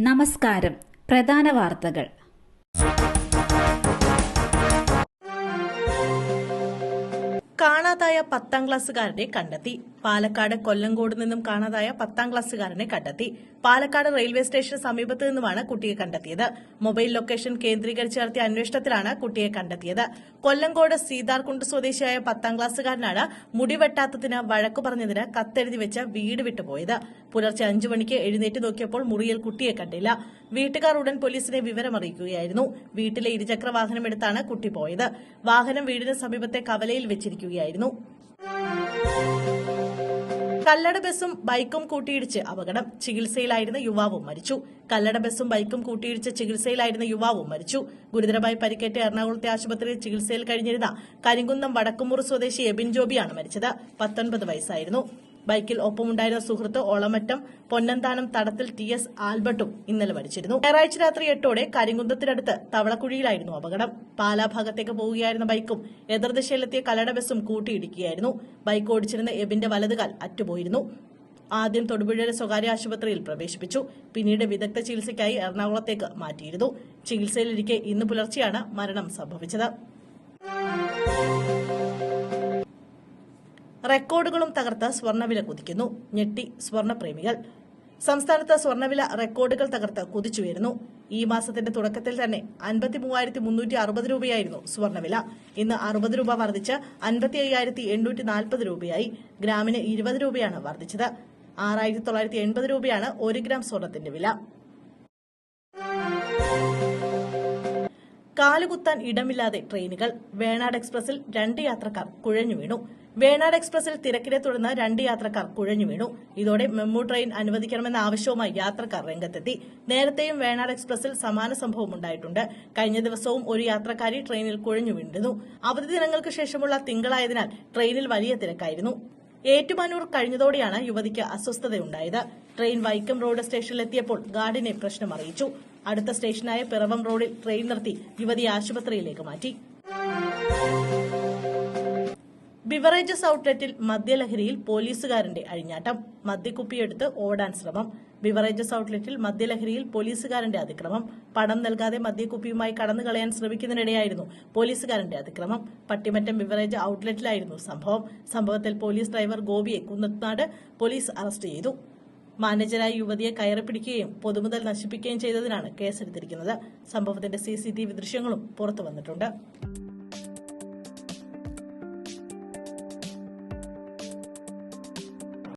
നമസ്കാരം. പ്രധാന വാർത്തകൾ. കാണാതായ പത്താം ക്ലാസ്സുകാരനെ കണ്ടെത്തി. പാലക്കാട് കൊല്ലങ്കോട് നിന്നും കാണാതായ പത്താം ക്ലാസ്സുകാരനെ കണ്ടെത്തി. പാലക്കാട് റെയിൽവേ സ്റ്റേഷന് സമീപത്ത് നിന്നുമാണ് കുട്ടിയെ കണ്ടെത്തിയത്. മൊബൈൽ ലൊക്കേഷൻ കേന്ദ്രീകരിച്ച് നടത്തിയ അന്വേഷണത്തിലാണ് കുട്ടിയെ കണ്ടെത്തിയത്. കൊല്ലങ്കോട് സീതാർകുണ്ട് സ്വദേശിയായ പത്താം ക്ലാസ്സുകാരനാണ് മുടിവെട്ടാത്തതിന് വഴക്കു പറഞ്ഞതിന് കത്തെഴുതി വെച്ച് വീട് വിട്ടുപോയത്. പുലർച്ചെ അഞ്ചു മണിക്ക് എഴുന്നേറ്റ് നോക്കിയപ്പോൾ മുറിയിൽ കുട്ടിയെ കണ്ടില്ല. വീട്ടുകാർ ഉടൻ പോലീസിനെ വിവരമറിയിക്കുകയായിരുന്നു. വീട്ടിലെ ഇരുചക്ര വാഹനം എടുത്താണ് കുട്ടി പോയത്. വാഹനം വീടിന് സമീപത്തെ കവലയിൽ വെച്ചിരിക്കുകയായിരുന്നു. കല്ലട ബസും ബൈക്കും കൂട്ടിയിടിച്ച് അപകടം. ചികിത്സയിലായിരുന്ന യുവാവും മരിച്ചു. കല്ലട ബസും ബൈക്കും കൂട്ടിയിടിച്ച് ചികിത്സയിലായിരുന്ന യുവാവും മരിച്ചു. ഗുരുതരമായി പരിക്കേറ്റ് എറണാകുളത്തെ ആശുപത്രിയിൽ ചികിത്സയിൽ കഴിഞ്ഞിരുന്ന കരിങ്കുന്നം വടക്കുമുറി സ്വദേശി എബിൻ ജോബിയാണ് മരിച്ചത്. പത്തൊൻപത് വയസ്സായിരുന്നു. ബൈക്കിൽ ഒപ്പമുണ്ടായിരുന്ന സുഹൃത്ത് ഒളമറ്റം പൊന്നന്താനം തടത്തിൽ ടി എസ് ആൽബർട്ടും ഇന്നലെ മരിച്ചിരുന്നു. ഞായറാഴ്ച രാത്രി എട്ടോടെ കരിങ്കുന്തത്തിനടുത്ത് തവളക്കുഴിയിലായിരുന്നു അപകടം. പാലാ ഭാഗത്തേക്ക് പോവുകയായിരുന്ന ബൈക്കും എതിർദിശയിലെത്തിയ കല്ലട ബസും കൂട്ടിയിടിക്കുകയായിരുന്നു. ബൈക്ക് ഓടിച്ചിരുന്ന എബിന്റെ വലതുകാൽ അറ്റുപോയിരുന്നു. ആദ്യം തൊടുപുഴയിലെ സ്വകാര്യ ആശുപത്രിയിൽ പ്രവേശിപ്പിച്ചു. പിന്നീട് വിദഗ്ധ ചികിത്സയ്ക്കായി എറണാകുളത്തേക്ക് മാറ്റിയിരുന്നു. ചികിത്സയിലിരിക്കെ ഇന്ന് പുലർച്ചെയാണ് മരണം സംഭവിച്ചത്. റെക്കോർഡുകളും തകർത്ത് സ്വർണവില കുതിക്കുന്നു. ഞെട്ടി സ്വർണപ്രേമികൾ. സംസ്ഥാനത്ത് സ്വർണവില റെക്കോർഡുകൾ തകർത്ത് കുതിച്ചുയരുന്നു. ഈ മാസത്തിന്റെ തുടക്കത്തിൽ തന്നെ അൻപത്തി മൂവായിരത്തി മുന്നൂറ്റി അറുപത് രൂപയായിരുന്നു സ്വർണവില. ഇന്ന് അറുപത് രൂപ വർദ്ധിച്ച് അൻപത്തി അയ്യായിരത്തി എണ്ണൂറ്റി നാൽപ്പത് രൂപയായി. ഗ്രാമിന് ഇരുപത് രൂപയാണ് വർദ്ധിച്ചത്. ആറായിരത്തി തൊള്ളായിരത്തി എൺപത് രൂപയാണ് ഒരു ഗ്രാം സ്വർണത്തിന്റെ വില. കാലുകുത്താൻ ഇടമില്ലാതെ ട്രെയിനുകൾ. വേണാട് എക്സ്പ്രസിൽ രണ്ട് യാത്രക്കാർ കുഴഞ്ഞു വീണു. വേണാട് എക്സ്പ്രസിൽ തിരക്കിനെ തുടർന്ന് രണ്ട് യാത്രക്കാർ കുഴഞ്ഞു വീണു. ഇതോടെ മെമ്മു ട്രെയിൻ അനുവദിക്കണമെന്ന ആവശ്യവുമായി യാത്രക്കാർ രംഗത്തെത്തി. നേരത്തെയും വേണാട് എക്സ്പ്രസിൽ സമാന സംഭവം ഉണ്ടായിട്ടുണ്ട്. കഴിഞ്ഞ ദിവസവും ഒരു യാത്രക്കാരി ട്രെയിനിൽ കുഴഞ്ഞു വീണിരുന്നു. അവധി ദിനങ്ങൾക്ക് ശേഷമുള്ള തിങ്കളായതിനാൽ ട്രെയിനിൽ വലിയ തിരക്കായിരുന്നു. ഏറ്റുമാനൂർ കഴിഞ്ഞതോടെയാണ് യുവതിക്ക് അസ്വസ്ഥതയുണ്ടായത്. ട്രെയിൻ വൈക്കം റോഡ് സ്റ്റേഷനിലെത്തിയപ്പോൾ ഗാർഡിനെ പ്രശ്നം അറിയിച്ചു അടുത്ത സ്റ്റേഷനായ പിറവം റോഡിൽ ട്രെയിൻ നിർത്തി യുവതി ആശുപത്രിയിലേക്ക് മാറ്റി. ബിവറേജസ് ഔട്ട്ലെറ്റിൽ മദ്യലഹരിയിൽ പോലീസുകാരന്റെ അഴിഞ്ഞാട്ടം. മദ്യക്കുപ്പിയെടുത്ത് ഓടാൻ ശ്രമം. ബിവറേജസ് ഔട്ട്ലെറ്റിൽ മദ്യലഹരിയിൽ പോലീസുകാരന്റെ അതിക്രമം. പണം നൽകാതെ മദ്യക്കുപ്പിയുമായി കടന്നു കളയാൻ ശ്രമിക്കുന്നതിനിടെയായിരുന്നു പോലീസുകാരന്റെ അതിക്രമം. പട്ടിമറ്റം ബിവറേജ് ഔട്ട്ലെറ്റിലായിരുന്നു സംഭവം. സംഭവത്തിൽ പോലീസ് ഡ്രൈവർ ഗോപിയെ കുന്നത്നാട് പോലീസ് അറസ്റ്റ് ചെയ്തു. മാനേജരായ യുവതിയെ കയറി പിടിക്കുകയും പൊതുമുതൽ നശിപ്പിക്കുകയും ചെയ്തതിനാണ് കേസെടുത്തിരിക്കുന്നത്. സംഭവത്തിന്റെ സിസിടിവി ദൃശ്യങ്ങളും പുറത്തു വന്നിട്ടുണ്ട്